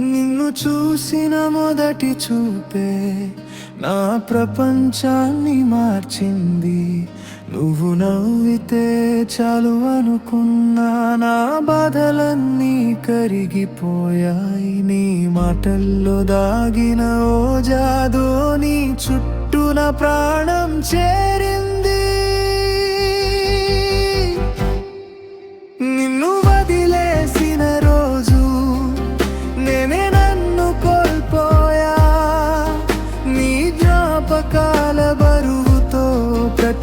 నిన్ను చూసిన మొదటి చూపే నా ప్రపంచాన్ని మార్చింది. నువ్వు నవ్వితే చాలు అనుకున్నా నా బాధలన్నీ కరిగిపోయాయి. నీ మాటల్లో దాగిన ఓ జాదో నీ చుట్టూ నా ప్రాణం చే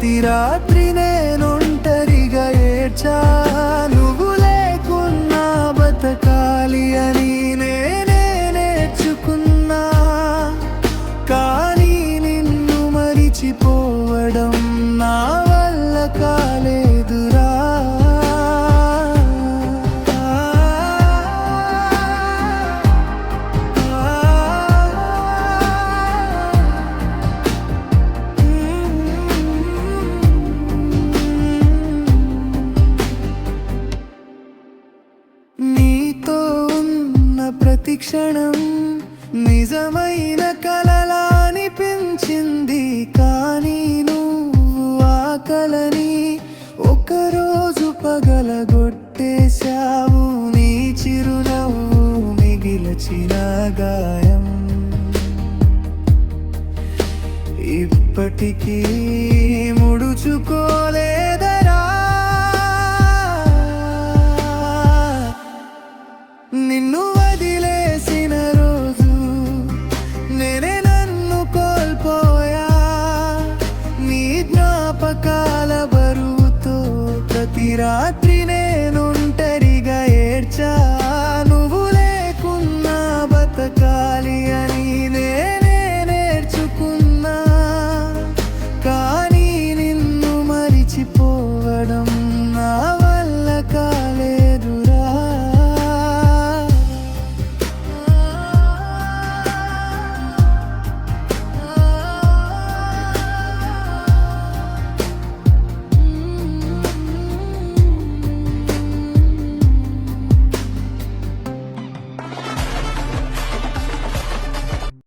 ప్రతి రాత్రి నేనుంటరిగా ఏడ్చా నువ్వు లేకున్నా బతకాలి అని నేనే నేర్చుకున్నా. కానీ నిన్ను మరిచిపోవడం నా వల్ల కా క్షణం నిజమైన కలలా అనిపించింది. కానీ నువ్వు ఆ కలని ఒకరోజు పగలగొట్టేశావు. నీ చిరునవ్వు మిగిలచిన గాయం. ఇప్పటికీ ముడుచుకోలేదా? జ్ఞాపకాల బరువుతో ప్రతి రాత్రి